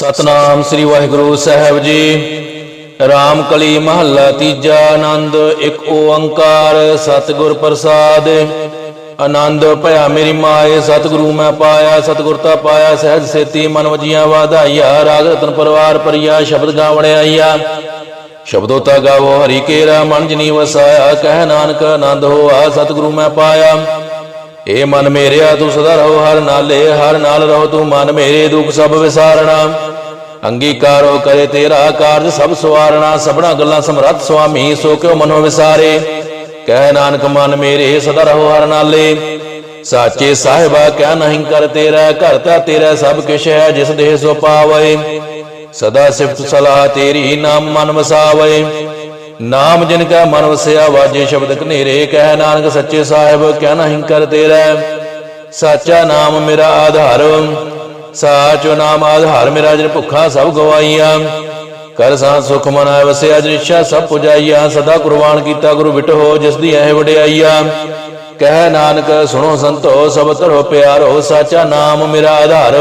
ਸਤਨਾਮ ਸ੍ਰੀ ਵਾਹਿਗੁਰੂ ਸਾਹਿਬ ਜੀ। ਰਾਮ ਕਲੀ ਮਹੱਲਾ ਤੀਜਾ ਆਨੰਦ, ਇੱਕ ਓੰਕਾਰ ਸਤਿਗੁਰ ਪ੍ਰਸਾਦ। ਆਨੰਦ, ਭਇਆ ਮੇਰੀ ਮਾਏ ਸਤਿਗੁਰੂ ਮੈਂ ਪਾਇਆ ਸਤਿਗੁਰਤਾ ਪਾਇਆ, ਸਹਿਜ ਸੇਤੀ ਮਨ ਵਜੀਆਂ ਵਾਧਾਈਆ, ਰਾਗ ਰਤਨ ਪਰਵਾਰ ਪਰਿਆ ਸ਼ਬਦ ਗਾਵਣ ਆਈਆ। ਸ਼ਬਦੋ ਤਾ ਗਾਵੋ, ਹਰੀ ਕੇਰਾ ਮਨ ਜਨੀ ਵਸਾਇਆ, ਕਹਿ ਨਾਨਕ ਆਨੰਦ ਹੋਆ, ਸਤਿਗੁਰੂ ਮੈਂ ਪਾਇਆ। ਏ ਮਨ ਮੇਰਿਆ, ਤੂੰ ਸਦਾ ਰਹੋ, ਹਰ ਨਾਲੇ, ਹਰ ਨਾਲ ਰਹੋ, ਤੂੰ ਮਨ ਮੇਰੇ ਦੁੱਖ ਸਭ ਵਿਸਾਰਣਾ। ਅੰਗੀਕਾਰੋ ਕਰੇ ਤੇਰਾ ਕਾਰਜ ਸਭ ਸਵਾਰਣਾ, ਸਭਨਾ ਗੱਲਾਂ ਸਮਰੱਥ ਸੁਆਮੀ, ਸੋ ਕਿਉ ਮਨੋ ਵਿਸਾਰੇ? ਕਹਿ ਨਾਨਕ, ਮਨ ਮੇਰੇ, ਸਦਾ ਰਹੋ, ਹਰ ਨਾਲੇ। ਸਾਚੇ ਸਾਹਿਬਾ, ਕਹਿ ਨਹੀਂ ਕਰ ਤੇਰਾ, ਘਰ ਤਾ ਤੇਰਾ ਸਭ ਕਿਛ ਹੈ, ਜਿਸ ਦੇਹ ਸੋ ਪਾਵੇ ਸਦਾ ਸਿਫਤ ਸਲਾਹ ਤੇਰੀ ਨਾਮ ਮਨ ਵਸਾਵੇ ਨਾਮ ਜਿਨ ਕਾ ਮਨ ਵਸਿਆ, ਵਾਜੇ ਸ਼ਬਦ ਕਨੇਰੇ ਕਹਿ ਨਾਨਕ ਸੱਚੇ ਸਾਹਿਬ ਕਹਿ ਨਹੀਂ ਕਰ ਤੇਰਾ। ਸਾਚਾ ਨਾਮ ਮੇਰਾ ਆਧਾਰ, ਸਾਚੋ ਨਾਮ ਆਧਾਰ ਮੇਰਾ ਜਿਨ ਭੁੱਖਾ ਸਭ ਗਵਾਈਆਂ। ਕਰ ਸਾਂ ਸੁਖ ਮਨ ਵਸਿਆ ਜਿਸ਼ਾ ਸਭ ਪੁਜਾਈਆ। ਸਦਾ ਕੁਰਬਾਨ ਕੀਤਾ ਗੁਰੂ ਵਿਟੋ ਜਿਸ ਦੀ ਐ ਵਡਿਆਈਆ। ਕਹਿ ਨਾਨਕ, ਸੁਣੋ ਸੰਤੋ, ਸਭ ਧਰੋ ਪਿਆਰੋ, ਸਾਚਾ ਨਾਮ ਮੇਰਾ ਆਧਾਰ।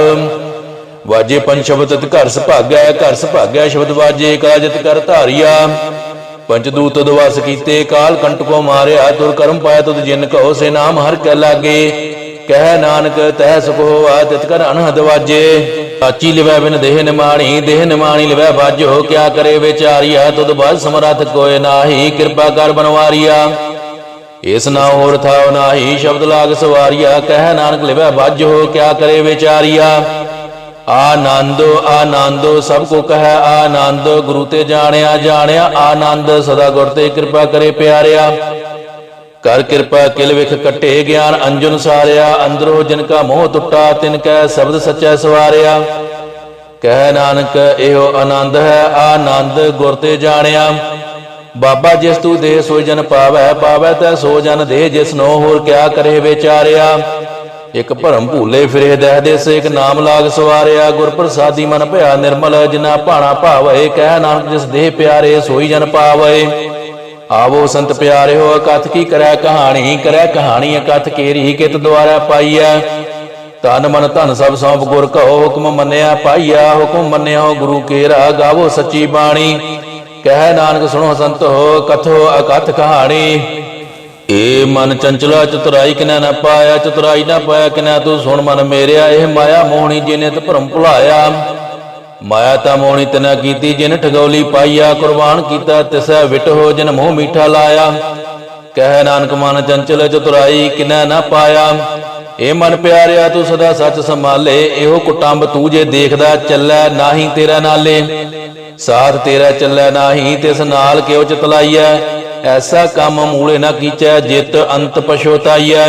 ਵਾਜੇ ਪੰਜ ਸ਼ਬਦ ਘਰ ਸੁਭਾਗੈ ਘਰ ਸੁਭਾਗੈ ਸ਼ਬਦ ਵਾਜੇ ਕਾਜਤ ਕਰ ਧਾਰਿਆ। ਪੰਜ ਦੂਤ ਦਵਾਸ ਕੀਤੇ, ਕਾਲ ਕੰਟਕੋ ਮਾਰਿਆ, ਤੁਰ ਕਰਮ ਪਾਇਆ ਤੁਧ ਜਿਨ ਕਹੋ, ਸੇ ਨਾਮ ਹਰ ਕੈ ਲਾਗੇ। ਕਹਿ ਨਾਨਕ, ਤਹਿ ਸੁਖ ਹੋਆ ਤਿਤ ਕਰ ਅਨਹਦ ਵਾਜੇ। ਆਚੀ ਲਿਵੈ ਬਿਨ ਦੇਹ ਨਿਮਾਣੀ ਦੇਹ ਨਿਮਾਣੀ ਲਿਵੈ ਬਾਜੋ। ਕਿਆ ਕਰੇ ਵਿਚਾਰੀਆ, ਤੁਧ ਬਾਜ ਸਮਰੱਥ ਕੋਇ ਨਾਹੀ, ਕਿਰਪਾ ਕਰ ਬਨਵਾਰੀਆ। ਇਸ ਨਾ ਹੋਰ ਥਾਉ ਨਾਹੀ, ਸ਼ਬਦ ਲਾਗ ਸਵਾਰੀਆ, ਕਹਿ ਨਾਨਕ ਲਿਵੈ ਬਾਜੋ। ਕਿਆ ਕਰੇ ਵਿਚਾਰੀਆ ਆਨੰਦ ਆਨੰਦ, ਸਭ ਕੋ ਕਹੈ ਆਨੰਦ, ਗੁਰੂ ਤੇ ਜਾਣਿਆ ਜਾਣਿਆ, ਆਨੰਦ ਸਦਾ ਗੁਰ ਤੇ ਕਿਰਪਾ ਕਰੇ ਪਿਆਰਿਆ। ਕਰ ਕਿਰਪਾ ਕਿਲ ਵਿਖ ਕਟੇ ਗਿਆਨ ਅੰਜਨ ਸਾਰਿਆ, ਅੰਦਰੋ ਜਿਨ ਕਾ ਮੋਹ ਟੁੱਟਾ, ਤਿਨ ਕੈ ਸ਼ਬਦ ਸੱਚਾ ਸਵਾਰਿਆ। ਕਹਿ ਨਾਨਕ, ਇਹੋ ਆਨੰਦ ਹੈ, ਆਨੰਦ ਗੁਰ ਤੇ ਜਾਣਿਆ। ਬਾਬਾ ਜਿਸ ਤੂੰ ਦੇ ਸੋ ਜਨ ਪਾਵੈ ਪਾਵੈ ਤੈ ਸੋ ਜਨ ਦੇ ਜਿਸ ਨੋ ਹੋਰ ਕਿਆ ਕਰੇ ਵਿਚਾਰਿਆ। ਇਕ ਭਰਮ ਭੂਲੇ ਫਿਰੇ ਦਹਿ ਦੇ ਸੇ ਨਾਮ ਲਾਗ ਸਵਾਰਿਆ ਗੁਰ ਪ੍ਰਸਾਦੀ ਮਨ ਭਇਆ ਨਿਰਮਲ ਜਿਨਾ ਭਾਣਾ ਭਾਵੇ, ਕਹਿ ਨਾਨਕ ਜਿਸ ਦੇਹ ਪਿਆਰੇ ਸੋਈ ਜਨ ਪਾਵੇ। ਆਵੋ ਸੰਤ ਪਿਆਰਿਓ, ਅਕਥ ਕੀ ਕਰੈ ਕਹਾਣੀ ਕਰੈ ਕਹਾਣੀ ਅਕਥ ਕੇਰੀ ਕਿਤ ਦੁਆਰਾ ਪਾਈਐ। ਤਨ ਮਨ ਧਨ ਸਭ ਸੌਂਪ ਗੁਰ ਕਹੋ, ਹੁਕਮ ਮੰਨਿਆ ਪਾਈਆ ਹੁਕਮ ਮੰਨਿਓ ਗੁਰੂ ਕੇਰਾ, ਗਾਵੋ ਸੱਚੀ ਬਾਣੀ। ਕਹਿ ਨਾਨਕ ਸੁਣੋ ਸੰਤੋ, ਕਥੋ ਅਕਥ ਕਹਾਣੀ। ਏ ਮਨ ਚੰਚਲਾ, ਚਤੁਰਾਈ ਕਿਨੈ ਨਾ ਪਾਇਆ, ਚਤੁਰਾਈ ਨਾ ਪਾਇਆ, ਕਿਨੈ ਤੂੰ ਸੁਣ ਮਨ ਮੇਰਿਆ, ਇਹ ਮਾਇਆ ਮੋਹਣੀ ਜਿਨੇ ਤੇ ਭਰਮ ਭੁਲਾਇਆ। ਮਾਇਆ ਤਾਂ ਮੋਹਣੀ ਤਨਾ ਕੀਤੀ, ਜਿਨ ਠਗੌਲੀ ਪਾਈਆ, ਕੁਰਬਾਨ ਕੀਤਾ, ਤਿਸੈ ਵਿਟ ਹੋ ਜਿਨ ਮੋਹ ਮੀਠਾ ਲਾਇਆ। ਕਹਿ ਨਾਨਕ ਮਨ ਚੰਚਲ, ਚਤੁਰਾਈ ਕਿਨੈ ਨਾ ਪਾਇਆ। ਏ ਮਨ ਪਿਆਰਿਆ, ਤੂੰ ਸਦਾ ਸੱਚ ਸੰਭਾਲੇ, ਇਹੋ ਕੁਟੰਬ ਤੂੰ ਜੇ ਦੇਖਦਾ, ਚੱਲੈ ਨਾਹੀ ਤੇਰਾ ਨਾਲੇ। ਸਾਥ ਤੇਰਾ ਚੱਲੈ ਨਾਹੀ, ਤਿਸ ਨਾਲ ਕਿਉ ਚਤਲਾਈਐ? ਐਸਾ ਕੰਮ ਮੂਲੇ ਨਾ ਕੀਚੈ, ਜਿਤ ਅੰਤ ਪਛੋਤਾਈਐ।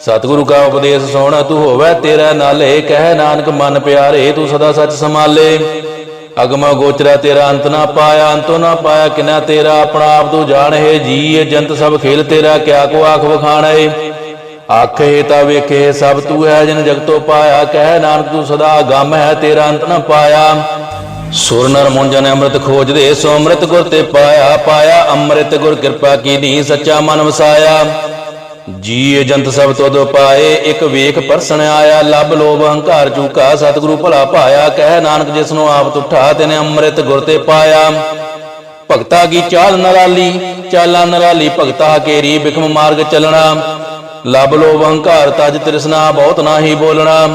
ਸਤਿਗੁਰੂ ਕਾ ਉਪਦੇਸ਼ ਸੋਣਾ ਤੂੰ ਹੋਵੇ, ਤੇਰਾ ਨਾਲੇ ਕਹਿ ਨਾਨਕ, ਮਨ ਪਿਆਰੇ ਤੂੰ ਸਦਾ ਸੱਚ ਸੰਭਾਲੇ। ਅਗਮ ਗੋਚਰਾ, ਤੇਰਾ ਅੰਤ ਨਾ ਪਾਇਆ, ਅੰਤੋ ਨਾ ਪਾਇਆ ਕਿਨਾ ਤੇਰਾ, ਆਪਣਾ ਆਪ ਤੂੰ ਜਾਣੇ ਜੀ ਜੰਤ ਸਭ ਖੇਲ ਤੇਰਾ, ਕਿਆ ਕੋ ਆਖ ਵਖਾਣੈ। ਆਖੇ ਤਾ ਵੇਖੇ ਸਭ ਤੂੰ ਹੈ, ਜਿਨ ਜਗਤੋ ਪਾਇਆ, ਕਹਿ ਨਾਨਕ ਤੂੰ ਸਦਾ ਗਮ ਹੈ, ਤੇਰਾ ਅੰਤ ਨਾ ਪਾਇਆ। ਸੁਰ ਨਰ ਮੁੰਨ ਜਨ ਅੰਮ੍ਰਿਤ ਖੋਜਦੇ ਸੋ ਅੰਮ੍ਰਿਤ ਗੁਰ ਤੇ ਪਾਇਆ ਪਾਇਆ ਅੰਮ੍ਰਿਤ ਗੁਰ ਕਿਰਪਾ ਕੀਨੀ, ਸੱਚਾ ਮਨ ਵਸਾਇਆ। ਜੀ ਜੰਤ ਸਭ ਤੁਧ ਪਾਏ, ਇੱਕ ਵੇਖ ਪਰਸਣ ਆਇਆ, ਲੱਭ ਲੋਭ ਹੰਕਾਰ ਚੂਕਾ, ਸਤਿਗੁਰੂ ਭਲਾ ਪਾਇਆ ਕਹਿ ਨਾਨਕ ਜਿਸ ਨੂੰ ਆਪ ਤੁਠਾ, ਤੈਨੇ ਅੰਮ੍ਰਿਤ ਗੁਰ ਤੇ ਪਾਇਆ। ਭਗਤਾ ਕੀ ਚਾਲ ਨਰਾਲੀ, ਚਾਲਾ ਨਰਾਲੀ, ਭਗਤਾ ਕੇਰੀ, ਬਿਖਮ ਮਾਰਗ ਚੱਲਣਾ। ਲੱਭ ਲੋਭ ਹੰਕਾਰ, ਤਜ ਤ੍ਰਿਸ਼ਨਾ, ਬਹੁਤ ਨਾਹੀ ਬੋਲਣਾ।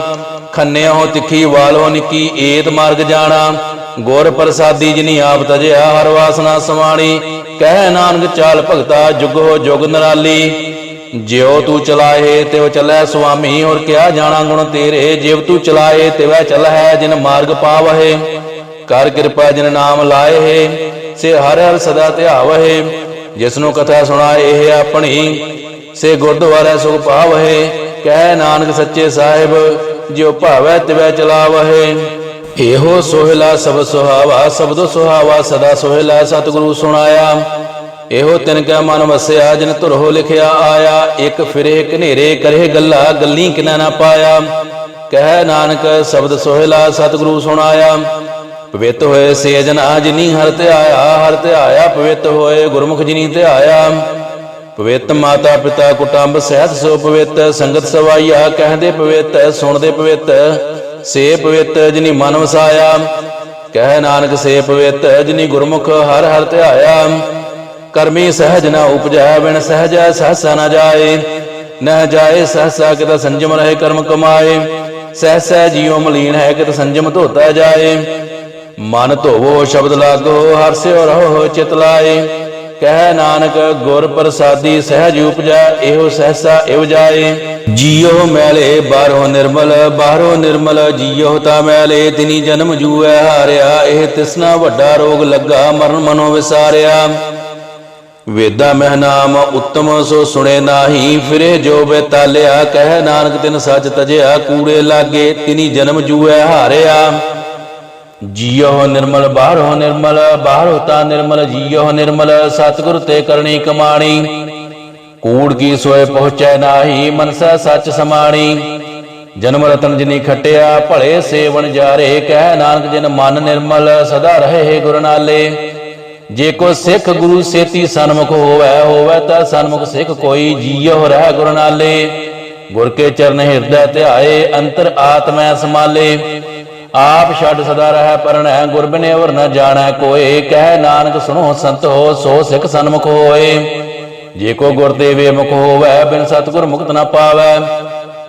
ਖੰਨਿਓ ਤਿੱਖੀ ਵਾਲੋ ਨਿੱਕੀ, ਏਤ ਮਾਰਗ ਜਾਣਾ। ਗੁਰ ਪ੍ਰਸਾਦੀ ਜਿਨੀ ਆਪ ਤਜਿਆ, ਹਰ ਵਾਸਨਾ ਸਮਾਣੀ। ਕਹਿ ਨਾਨਕ ਚਾਲ ਭਗਤਾ, ਜੁਗੋ ਜੁਗ ਨਰਾਲੀ। ਜਿਉ ਤੂੰ ਚਲਾਏ, ਤਿਉ ਚੱਲੈ ਸੁਆਮੀ ਔਰ ਕਿਆ ਜਾਣਾ ਗੁਣ ਤੇਰੇ। ਜਿਵ ਤੂੰ ਚਲਾਏ, ਤਿਵੈ ਚਲਹਿ, ਜਿਨ ਮਾਰਗ ਪਾਵਹਿ। ਕਰ ਕਿਰਪਾ ਜਿਨ ਨਾਮ ਲਾਏ, ਸੇ ਹਰ ਹਰ ਸਦਾ ਧਿਆਵਹਿ। ਜਿਸ ਨੂੰ ਕਥਾ ਸੁਣਾਏ, ਇਹ ਆਪਣੀ। ਸੇ ਗੁਰਦੁਆਰਾ ਸੁਖ ਪਾਵਹਿ। ਕਹਿ ਨਾਨਕ ਸੱਚੇ ਸਾਹਿਬ, ਜਿਉ ਭਾਵੈ ਤਿਵੈ ਚਲਾਵਹਿ। ਇਹੋ ਸੋਹਿਲਾ ਸਭ ਸੁਹਾਵਾ, ਸਬਦੋ ਸੁਹਾਵਾ ਸਦਾ ਸੋਹਿਲਾ ਸਤਿਗੁਰੂ ਸੁਣਾਇਆ। ਇਹੋ ਤਿਨ ਕੈ ਮਨ ਵਸਿਆ, ਜਿਨ ਧੁਰੋ ਲਿਖਿਆ ਆਇਆ। ਇੱਕ ਫਿਰੇ ਘਨੇਰੇ ਕਰੇ ਗੱਲਾ, ਗੱਲੀ ਕਿਨਾ ਨਾ ਪਾਇਆ। ਕਹਿ ਨਾਨਕ, ਸ਼ਬਦ ਸੋਹਿਲਾ ਸਤਿਗੁਰੂ ਸੁਣਾਇਆ। ਪਵਿੱਤ ਹੋਏ ਸੇ ਜਨਾ ਜਿਨੀ ਹਰ ਤੇ ਆਇਆ, ਹਰ ਤੇ ਆਇਆ ਪਵਿੱਤ ਹੋਏ ਗੁਰਮੁਖ ਜਿਨੀ ਤੇ ਆਇਆ। ਪਵਿੱਤ ਮਾਤਾ ਪਿਤਾ ਕੁਟੰਬ ਸਹਿਤ ਸੋ ਪਵਿੱਤ, ਸੰਗਤ ਸਵਾਈਆ ਕਹਿੰਦੇ ਪਵਿੱਤ ਸੁਣਦੇ ਪਵਿੱਤ। ਸੇ ਪਵਿੱਤ ਜਿਨੀ ਮਨ ਵਸਾਇਆ ਕਹਿ ਨਾਨਕ ਸੇ ਪਵਿੱਤ ਜਿਨੀ ਗੁਰਮੁਖ ਹਰ ਹਰ ਧਿਆਇਆ। ਕਰਮੀ ਸਹਿਜ ਨਾ ਉਪਜੈ, ਬਿਨ ਸਹਿਜੈ ਸਹਸਾ ਨਾ ਜਾਏ। ਨ ਜਾਏ ਸਹਸਾ ਕਿਤ ਸੰਜਮ ਰਹੇ ਕਰਮ ਕਮਾਏ। ਸਹਸਾ ਜੀਉ ਮਲੀਨ ਹੈ ਕਿਤ ਸੰਜਮ ਧੋਤਾ ਜਾਏ। ਮਨ ਧੋਵੋ ਸ਼ਬਦ ਲਾਗੋ ਹਰਸਿਓ ਰਹੋ ਚਿਤ ਲਾਏ। ਕਹਿ ਨਾਨਕ ਗੁਰ ਪ੍ਰਸਾਦੀ ਸਹਿਜ ਉਪਜੈ, ਇਹੋ ਸਹਸਾ ਇਵ ਜਾਏ। ਜੀਉ ਮੈਲੇ, ਬਾਹਰੋਂ ਨਿਰਮਲ ਬਾਹਰੋਂ ਨਿਰਮਲ, ਜੀਉ ਤਾ ਮੈਲੇ, ਤਿਨੀ ਜਨਮ ਜੂਐ ਹਾਰਿਆ, ਇਹ ਤਿਸਨਾ ਵੱਡਾ ਰੋਗ ਲੱਗਾ, ਮਰਨ ਮਨੋ ਵਿਸਾਰਿਆ। ਵੇਦਾ ਮਹਿ ਨਾਮ, ਉੱਤਮ ਸੋ ਸੁਣੇ ਨਾਹੀ, ਫਿਰੇ ਜੋ ਬੇਤਾਲਿਆ, ਕਹਿ ਨਾਨਕ ਤਿਨ ਸੱਚ ਤਜਿਆ, ਕੂੜੇ ਲਾਗੇ, ਤਿਨੀ ਜਨਮ ਜੂਐ ਹਾਰਿਆ। ਜੀਉ ਨਿਰਮਲ, ਬਾਹਰੋ ਨਿਰਮਲ, ਬਾਹਰੋ ਤਾ ਨਿਰਮਲ, ਜੀਉ ਨਿਰਮਲ, ਸਤਿਗੁਰ ਤੇ ਕਰਨੀ ਕਮਾਣੀ। ਕੂੜ ਕੀ ਸੋਏ ਪਹੁੰਚੈ ਨਾਹੀ, ਮਨਸਾ ਸੱਚ ਸਮਾਣੀ। ਜਨਮ ਰਤਨ ਜਿਨੀ ਖਟਿਆ, ਭਲੇ ਸੇਵਨ ਜਾਰੇ, ਕਹਿ ਨਾਨਕ ਜਿਨ ਮਨ ਨਿਰਮਲ, ਸਦਾ ਰਹੇ ਗੁਰ ਨਾਲੇ ਜੇ ਕੋ ਸਿੱਖ ਗੁਰੂ ਸੇਤੀ ਸਨਮੁਖ ਹੋਵੇ ਹੋਵੇ ਤਾਂ ਸਨਮੁਖ ਸਿੱਖ ਕੋਈ ਜੀਉ ਰਹਿ ਗੁਰ ਨਾਲੇ ਗੁਰ ਕੇ ਚਰਨ ਹਿਰਦੈ ਧਿਆਏ, ਅੰਤਰ ਆਤਮੈ ਸਮਾਲੇ ਆਪ ਛੱਡ ਸਦਾ ਰਹਿ ਪਰਣੈ ਗੁਰ ਹੋਰ ਨ ਜਾਣੈ ਕੋਏ। ਕਹਿ ਨਾਨਕ ਸੁਣੋ ਸੰਤੋ, ਸੋ ਸਿੱਖ ਸਨਮੁਖ ਹੋਏ। ਜੇ ਕੋ ਗੁਰ ਦੇਵੇ ਮੁਖ ਹੋਵੇ, ਬਿਨ ਸਤਗੁਰ ਮੁਕਤ ਨ ਪਾਵੈ।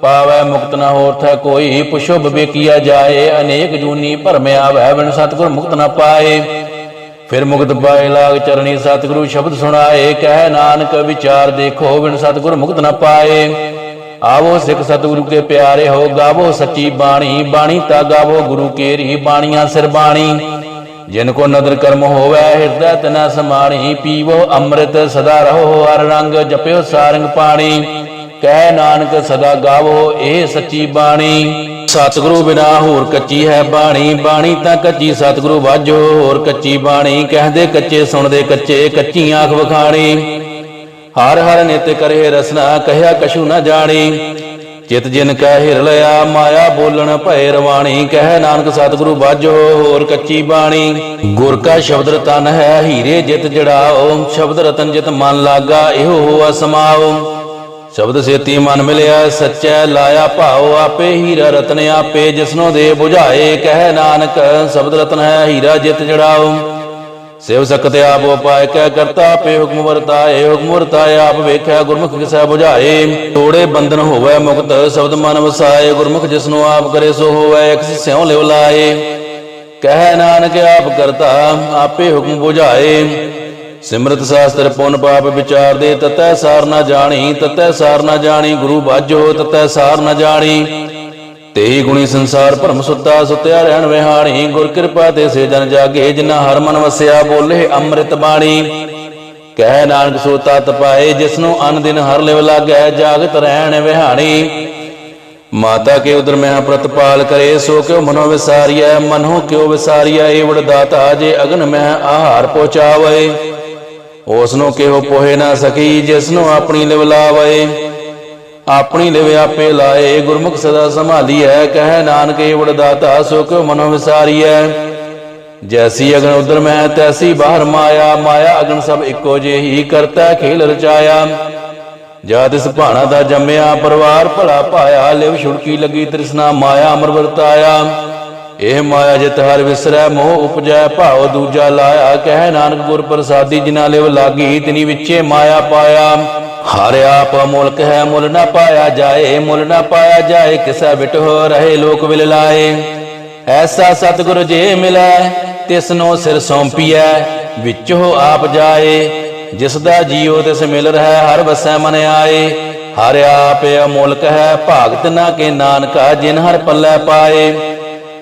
ਪਾਵੈ ਮੁਕਤ ਨ ਹੋਰਥੈ ਕੋਈ ਪੁਛੋ ਬਵੇਕੀਆ ਜਾਏ। ਅਨੇਕ ਜੂਨੀ ਭਰਮਿ ਆਵੈ, ਬਿਨ ਸਤਗੁਰ ਮੁਕਤ ਨਾ ਪਾਏ। ਫਿਰ ਮੁਕਤ ਪਾਏ ਲਾਗ ਚਰਣੀ ਸਤਿਗੁਰੂ ਸ਼ਬਦ ਸੁਣਾਏ। ਕਹਿ ਨਾਨਕ ਵਿਚਾਰ ਦੇਖੋ, ਬਿਨ ਸਤਿਗੁਰ ਮੁਕਤ ਨਾ ਪਾਏ। ਆਵੋ ਸਿੱਖ ਸਤਿਗੁਰੂ ਕੇ ਪਿਆਰੇ ਹੋ ਗਾਵੋ ਸੱਚੀ ਬਾਣੀ ਬਾਣੀ ਤਾ ਗਾਵੋ ਗੁਰੂ ਕੇਰੀ, ਬਾਣੀਆਂ ਸਿਰ ਬਾਣੀ। ਜਿਨ ਕੋ ਨਦਰ ਕਰਮ ਹੋਵੇ, ਹਿਰਦੈ ਤਨਾ ਸਮਾਣੀ, ਪੀਵੋ ਅੰਮ੍ਰਿਤ ਸਦਾ ਰਹੋ ਹਰ ਰੰਗ, ਜਪਿਓ ਸਾਰੰਗ ਪਾਣੀ। ਕਹਿ ਨਾਨਕ ਸਦਾ ਗਾਵੋ ਇਹ ਸੱਚੀ ਬਾਣੀ। ਸਤਿਗੁਰੂ ਬਿਨਾ ਹੋਰ ਕੱਚੀ ਹੈ ਬਾਣੀ ਬਾਣੀ ਤਾਂ ਕੱਚੀ ਸਤਿਗੁਰੂ ਵਾਜੋ ਹੋਰ ਕੱਚੀ ਬਾਣੀ। ਕਹਦੇ ਕੱਚੇ, ਸੁਣਦੇ ਕੱਚੇ ਕੱਚੀ ਆਖ ਵਖਾਣੀ। ਹਰ ਹਰ ਨਿਤ ਕਰੇ ਰਸਨਾ, ਕਹਿਆ ਕਛੂ ਨਾ ਜਾਣੀ। ਚਿਤ ਜਿਨ ਕੈ ਹਿਰ ਮਾਇਆ ਬੋਲਣ ਭੈ ਰਵਾਣੀ। ਕਹਿ ਨਾਨਕ ਸਤਿਗੁਰੂ ਬਾਜੋ ਹੋਰ ਕੱਚੀ ਬਾਣੀ। ਗੁਰ ਕਾ ਸ਼ਬਦ ਰਤਨ ਹੈ, ਹੀਰੇ ਜਿਤ ਜੜਾਓ। ਸ਼ਬਦ ਰਤਨ ਜਿਤ ਮਨ ਲਾਗਾ, ਇਹੋ ਹੋਆ ਸਮਾਓ ਸ਼ਬਦ ਸੇਤੀ ਮਨ ਮਿਲਿਆ, ਸੱਚੈ ਲਾਇਆ ਭਾਉ ਆਪੇ ਹੀਰਾ ਰਤਨ ਆਪੇ ਜਿਸਨੋ ਦੇ 부ਝਾਏ ਕਹਿ ਨਾਨਕ, ਸ਼ਬਦ ਰਤਨ ਹੈ, ਹੀਰਾ ਜਿਤ ਜੜਾਓ। ਸਿਵ ਸਕਤ ਆਪ ਉਪਾਇ ਕੈ ਕਰਤਾ ਪੇ ਹੁਕਮ ਵਰਤਾਏ ਹੁਕਮ ਵਰਤਾਏ, ਆਪ ਵੇਖਿਆ ਗੁਰਮੁਖ ਕਿਸੈ 부ਝਾਏ ਤੋੜੇ ਬੰਧਨ ਹੋਵੇ ਮੁਕਤ, ਸ਼ਬਦ ਮਨ ਵਸਾਏ, ਗੁਰਮੁਖ ਜਿਸਨੂੰ ਆਪ ਕਰੇ ਸੋ ਹੋਵੇ, ਇਕ ਸਿਉ ਲਿਵ ਲਾਏ। ਕਹਿ ਨਾਨਕ ਆਪ ਕਰਤਾ, ਆਪੇ ਹੁਕਮ 부ਝਾਏ ਸਿਮਰਤ ਸ਼ਾਸਤਰ ਪੁੰਨ ਪਾਪ ਵਿਚਾਰ ਦੇ, ਤਤੈ ਸਾਰ ਨਾ ਜਾਣੀ, ਤਤੈ ਸਾਰ ਨਾ ਜਾਣੀ, ਗੁਰੂ ਬਾਝੋ, ਤਤੈ ਸਾਰ ਨਾ ਜਾਣੀ। ਤੇਈ ਗੁਣੀ ਸੰਸਾਰ ਭਰਮ ਸੁੱਤਾ, ਸੁਤਿਆ ਰਹਿਣ ਵਿਹਾਣੀ। ਗੁਰ ਕਿਰਪਾ ਤੇ ਸੇ ਜਨ ਜਾਗੇ, ਜਿਨ੍ਹਾਂ ਹਰ ਮਨ ਵਸਿਆ ਬੋਲੇ ਅੰਮ੍ਰਿਤ ਬਾਣੀ। ਕਹਿ ਨਾਨਕ ਸੋ ਤਤ ਪਾਏ, ਜਿਸਨੂੰ ਅਨ ਦਿਨ ਹਰ ਲਿਵ ਲਾਗੈ, ਜਾਗਤ ਰਹਿਣ ਵਿਹਾਣੀ। ਮਾਤਾ ਕੇ ਉਦਰ ਮੈਂ ਪ੍ਰਤਪਾਲ ਕਰੇ, ਸੋ ਕਿਉ ਮਨੋ ਵਿਸਾਰੀਐ, ਮਨੋ ਕਿਉ ਵਿਸਾਰੀਐ ਏਵੜ ਦਾਤਾ ਜੇ ਅਗਨ ਮੈਂ ਆਹਾਰ ਪਹੁੰਚਾਵੇ। ਉਸ ਨੂੰ ਕਿਹੋ ਪੋਹੇ ਨਾ ਸਕੀ ਜਿਸ ਨੂੰ ਆਪਣੀ ਲਿਵ ਲਾਵੇ। ਆਪਣੀ ਲਿਵ ਆਪੇ ਲਾਏ, ਗੁਰਮੁਖ ਸਦਾ ਸੰਭਾਲੀ ਹੈ ਕਹਿ ਨਾਨਕ ਏਵੜ ਦਾਤਾ ਸੋ ਕਿਉ ਮਨੋ ਵਿਸਾਰੀਐ। ਜੈਸੀ ਅਗਨ ਉਦਰ ਮੈਂ, ਤੈਸੀ ਬਾਹਰ ਮਾਇਆ ਮਾਇਆ ਅਗਨ ਸਭ ਇੱਕੋ ਜਿਹੀ ਕਰਤਾ, ਖੇਲ ਰਚਾਇਆ। ਜਾ ਇਸ ਭਾਣਾ ਦਾ ਜੰਮਿਆ, ਪਰਿਵਾਰ ਭਲਾ ਪਾਇਆ, ਲਿਵ ਛੁੜਕੀ ਲੱਗੀ ਤ੍ਰਿਸ਼ਨਾ, ਮਾਇਆ ਅਮਰ ਵਰਤਾਇਆ। ਇਹ ਮਾਇਆ ਜਿਤ ਹਰ ਵਿਸਰੈ, ਮੋਹ ਉਪਜੈ, ਭਾਉ ਦੂਜਾ ਲਾਇਆ। ਕਹਿ ਨਾਨਕ ਗੁਰ ਪ੍ਰਸਾਦੀ ਜਿਨਾ ਲਿਵ ਲਾਗੀ, ਤਿਨੀ ਵਿੱਚੇ ਮਾਇਆ ਪਾਇਆ। ਹਰ ਆਪ ਮੁਲਕ ਹੈ, ਮੁੱਲ ਨਾ ਪਾਇਆ ਜਾਏ, ਮੁੱਲ ਨਾ ਪਾਇਆ ਜਾਏ, ਕਿਸੈ ਬਿਟ ਹੋ ਰਹੇ ਲੋਕ ਵਿਲ ਲਾਏ। ਐਸਾ ਸਤਿਗੁਰ ਜੇ ਮਿਲੈ, ਤਿਸਨੋ ਸਿਰ ਸੌਂਪੀਐ, ਵਿੱਚੋ ਆਪ ਜਾਏ। ਜਿਸ ਦਾ ਜੀਉ ਤਿਸ ਮਿਲ ਰਹਿ ਹਰ ਵਸੈ ਮਨ ਆਏ। ਹਰ ਆਪ ਅਮੁਲਕ ਹੈ, ਭਾਗਤ ਨਾ ਕੇ ਨਾਨਕਾ, ਜਿਨ ਹਰ ਪੱਲੇ ਪਾਏ।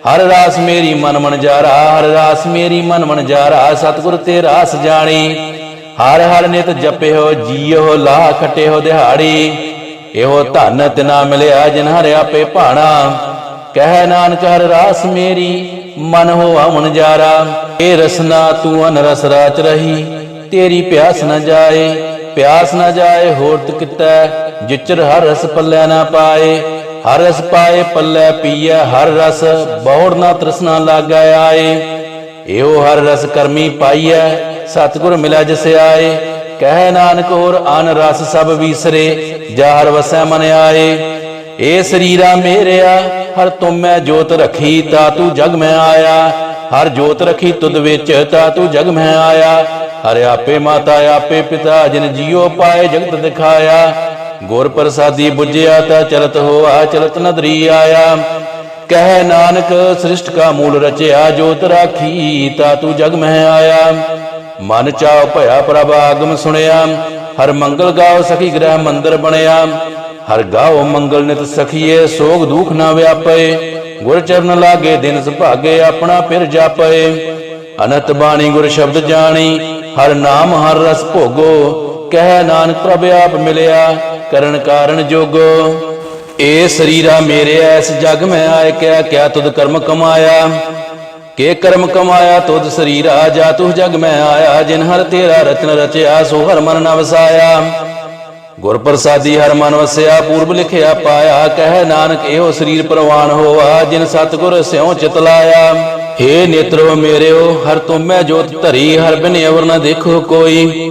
ਹਰ ਰਾਸ ਮੇਰੀ ਮਨ ਮਨ ਜਾਰਾ, ਹਰ ਰਾਸ ਮੇਰੀ ਮਨ ਮਨ ਜਾਰਾ, ਸਤਿਗੁਰ ਤੇ ਰਾਸ ਜਾਣੀ। ਹਰ ਹਰ ਨਿਤ ਜਪਿਓ, ਜੀਓ ਲਾ ਖਟਿਓ ਦਿਹਾੜੀ। ਇਹੋ ਧਨ ਤਿਨਾ ਮਿਲਿਆ ਜਿਨ ਹਰ ਆਪੇ ਭਾਣਾ। ਕਹਿ ਨਾਨਕ ਹਰ ਰਾਸ ਮੇਰੀ, ਮਨ ਹੋ ਅਮਨ ਜਾਰਾ। ਏ ਰਸਨਾ, ਤੂੰ ਅਨਰਸ ਰਾਚ ਰਹੀ, ਤੇਰੀ ਪਿਆਸ ਨਾ ਜਾਏ। ਪਿਆਸ ਨਾ ਜਾਏ ਹੋਰ ਕਿਤੈ, ਜਿਚਰ ਹਰ ਰਸ ਪੱਲੇ ਨਾ ਪਾਏ। ਹਰ ਰਸ ਪਾਏ ਪੱਲੇ ਪੀਐ, ਹਰ ਰਸ ਬੌੜ ਨਾ ਤ੍ਰਿਸ਼ਨਾ ਲਾਗੈ ਆਏ। ਇਹੋ ਹਰ ਰਸ ਕਰਮੀ ਪਾਈਐ, ਸਤਿਗੁਰ ਮਿਲਿਆ ਜਿਸ ਆਏ। ਕਹਿ ਨਾਨਕ ਹੋਰ ਅਨ ਰਸ ਸਭ ਵੀਸਰੇ, ਜਾ ਹਰ ਵਸੈ ਮਨ ਆਏ। ਏ ਸਰੀਰਾ ਮੇਰਿਆ, ਹਰ ਤੁਮੈ ਜੋਤ ਰਖੀ, ਤਾ ਤੂੰ ਜਗ ਮੈਂ ਆਇਆ। ਹਰ ਜੋਤ ਰਖੀ ਤੁਧ ਵਿੱਚ, ਤਾ ਤੂੰ ਜਗ ਮੈਂ ਆਇਆ। ਹਰ ਆਪੇ ਮਾਤਾ, ਆਪੇ ਪਿਤਾ, ਜਿਨ ਜੀਉ ਪਾਏ, ਜਗਤ ਦਿਖਾਇਆ। ਗੁਰ ਪ੍ਰਸਾਦੀ 부ਜਿਆ ਤਾ ਚਲਤ ਹੋਆ, ਚਲਤ ਨਦਰੀ ਆਇਆ। ਕਹਿ ਨਾਨਕ, ਸ੍ਰਿਸ਼ਟ ਕਾ ਮੂਲ ਰਚਿਆ, ਜੋਤ ਰਾਖੀ, ਤਾ ਤੂੰ ਜਗ ਮਹਿ ਆਇਆ। ਮਨ ਚਾਉ ਭਇਆ ਪ੍ਰਭ ਆਗਮ ਸੁਣਿਆ। ਹਰ ਮੰਗਲ ਗਾਓ ਸਖੀ ਗ੍ਰਹਿ ਮੰਦਰ ਬਣਿਆ। ਹਰ ਗਾਓ ਮੰਗਲ ਨਿਤ ਸਖੀਏ, ਸੋਗ ਦੁਖ ਨਾ ਵਿਆਪੇ। ਗੁਰ ਚਰਨ ਲਾਗੇ ਦਿਨ ਸੁਭਾਗੇ, ਆਪਣਾ ਫਿਰ ਜਾਪੇ। ਅਨਤ ਬਾਣੀ ਗੁਰ ਸ਼ਬਦ ਜਾਣੀ, ਹਰ ਨਾਮ ਹਰ ਰਸ ਭੋਗੋ। ਕਹਿ ਨਾਨਕ, ਪ੍ਰਭ ਆਪ ਮਿਲਿਆ, ਕਰਨ ਕਾਰਨ ਜੋਗੋ। ਏ ਸਰੀਰਾ ਮੇਰੇ ਐਸ ਜਗ ਮੈਂ ਆਏ ਕਿਆ ਕਿਆ ਤੁਧ ਕਰਮ ਕਮਾਇਆ? ਕੇ ਕਰਮ ਕਮਾਇਆ ਤੁਧ ਸਰੀਰਾ ਜਾ ਤੁਹ ਜਗ ਮੈਂ ਆਇਆ, ਜਿਨ ਹਰ ਤੇਰਾ ਰਚਨ ਰਚਿਆ, ਸੋ ਹਰ ਮਨ ਨ ਵਸਾਇਆ। ਗੁਰ ਪ੍ਰਸਾਦੀ ਹਰ ਮਨ ਵਸਿਆ, ਪੂਰਬ ਲਿਖਿਆ ਪਾਇਆ, ਕਹਿ ਨਾਨਕ ਇਹੋ ਸਰੀਰ ਪ੍ਰਵਾਨ ਹੋਆ, ਜਿਨ ਸਤਗੁਰ ਸਿਉ ਚਿਤ ਲਾਇਆ। ਏ ਨੇਤਰੋ ਮੇਰਿਓ, ਹਰ ਤੁਮੈ ਜੋਤ ਧਰੀ, ਹਰ ਬਿਨ ਅਵਰ ਨ ਦੇਖੋ ਕੋਈ।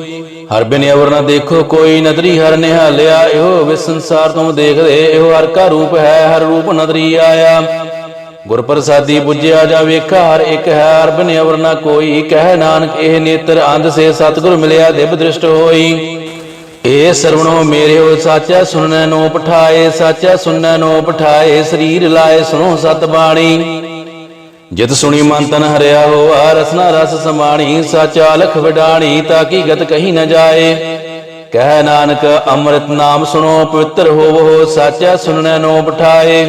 ਹਰ ਬਿਨ ਅਵਰ ਨ ਦੇਖੋ, ਕੋਈ ਨਦਰੀ ਹਰ ਨਿਹਾਲਿਆ, ਇਹੋ ਵਿਸ ਸੰਸਾਰ ਤੁਮ ਦੇਖਦੇ, ਇਹੋ ਹਰ ਕਾ ਰੂਪ ਹੈ, ਹਰ ਰੂਪ ਨਦਰੀ ਆਇਆ। ਗੁਰ ਪ੍ਰਸਾਦੀ 부ਜਿਆ ਜਾ ਵੇਖਾ ਹਰ ਇੱਕ ਹੈ, ਹਰ ਬਿਨ ਅਵਰ ਨ ਕੋਈ। ਕਹਿ ਨਾਨਕ, ਇਹ ਨੇਤਰ ਅੰਧ ਸੇ ਸਤਗੁਰ ਮਿਲਿਆ, ਦਿਵ ਦ੍ਰਿਸ਼ਟ ਹੋਈ। ਏ ਸਰਵਣੋ ਮੇਰਿਓ, ਸਾਚਾ ਸੁਣਨੈ ਨੋ ਪਠਾਏ ਸਾਚਾ ਸੁਣਨੈ ਨੋ ਪਠਾਏ ਸਰੀਰ ਲਾਏ ਸੁਣੋ ਸਤ ਬਾਣੀ ਜਿਤ ਸੁਣੀ ਮਨ ਤਨ ਹਰਿਆ ਹੋਆ ਰਸਨਾ ਰਸ ਸਮਾਣੀ ਸਾਚਾ ਲਖ ਵਿਡਾਣੀ, ਤਾਂ ਕੀ ਗਤ ਕਹੀ ਨ ਜਾਏ। ਕਹਿ ਨਾਨਕ ਅੰਮ੍ਰਿਤ ਨਾਮ ਸੁਣੋ, ਪਵਿੱਤਰ ਹੋਵੋ, ਸਾਚਾ ਸੁਣਨੈ ਨੋ ਪਠਾਏ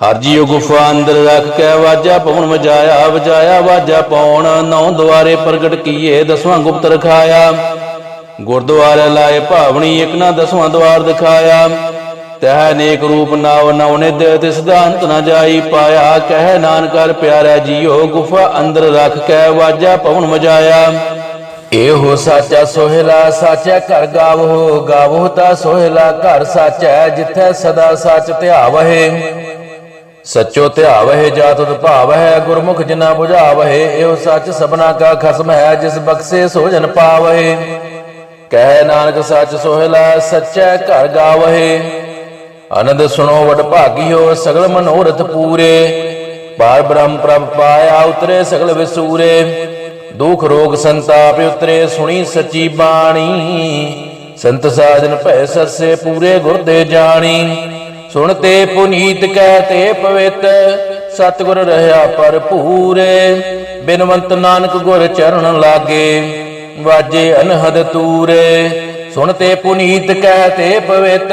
ਹਰ ਜੀਉ ਗੁਫਾ ਅੰਦਰ ਰੱਖ ਕੇ ਵਾਜਾ ਪਵਨ ਵਜਾਇਆ ਵਜਾਇਆ ਵਾਜਾ ਪਉਣ ਨੌ ਦੁਆਰੇ ਪ੍ਰਗਟ ਕੀਏ, ਦਸਵਾਂ ਗੁਪਤ ਰਖਾਇਆ ਗੁਰਦੁਆਰੇ ਲਾਏ ਭਾਵਣੀ ਇੱਕ ਨਾ ਦਸਵਾਂ ਦਵਾਰ ਦਿਖਾਇਆ। ਤਹਿ ਨੇਕ ਰੂਪ ਨਾਉ ਨਉ ਨਿਧ ਤਿਸ ਦਾ ਨ ਜਾਈ ਪਾਇਆ। ਕਹਿ ਨਾਨਕ ਹਰ ਪਿਆਰਾ ਜੀਓ ਗੁਫਾ ਅੰਦਰ ਰੱਖ ਕੇ ਵਾਜਾ ਪਵਨ ਵਜਾਇਆ ਇਹੋ ਸਾਚਾ ਸੋਹਿਲਾ ਸਾਚਾ ਘਰ ਗਾਵੋ ਗਾਵੋ ਤਾ ਸੋਹਿਲਾ ਘਰ ਸਾਚਾ, ਜਿੱਥੇ ਸਦਾ ਸੱਚ ਧਿਆਵਹਿ। ਸੱਚੋ ਧਿਆਵਹਿ, ਜਾਤ ਭਾਵਹਿ, ਗੁਰਮੁਖ ਜਿਨਾ 부ਝਾਵਹਿ ਇਹੋ ਸੱਚ ਸਭਨਾ ਕਾ ਖਸਮ ਹੈ, ਜਿਸ ਬਖਸ਼ੇ ਸੋ ਜਨ ਪਾਵਹਿ। ਕਹਿ ਨਾਨਕ ਸੱਚ ਸੋਹਿਲਾ, ਸੱਚੈ ਘਰ ਗਾਵਹਿ। ਅਨੰਦ ਸੁਣੋ ਵਡ ਭਾਗਿਓ, ਸਗਲ ਮਨੋਰਥ ਪੂਰੇ। ਪਾਰ ਬ੍ਰਹਮ ਪ੍ਰਭ ਪਾਇਆ ਉਤਰੇ ਸਗਲ ਵਿਸੂਰੇ। ਦੁਖ ਰੋਗ ਸੰਤਾਪ ਉਤਰੇ, ਸੁਣੀ ਸੱਚੀ ਬਾਣੀ। ਸੰਤ ਸਾਜਨ ਭੈ ਸਰਸੇ ਪੂਰੇ ਗੁਰ ਦੇ ਜਾਣੀ। ਸੁਣਤੇ ਪੁਨੀਤ ਕਹਤੇ ਪਵਿੱਤ, ਸਤਿਗੁਰ ਰਹਾ ਭਰਪੂਰੇ ਬਿਨਵੰਤ ਨਾਨਕ ਗੁਰ ਚਰਨ ਲਾਗੇ, ਵਾਜੇ ਅਨਹਦ ਤੂਰੇ। ਸੁਣ ਤੇ ਪੁਨੀਤ ਕਹਿ ਤੇ ਪਵਿੱਤ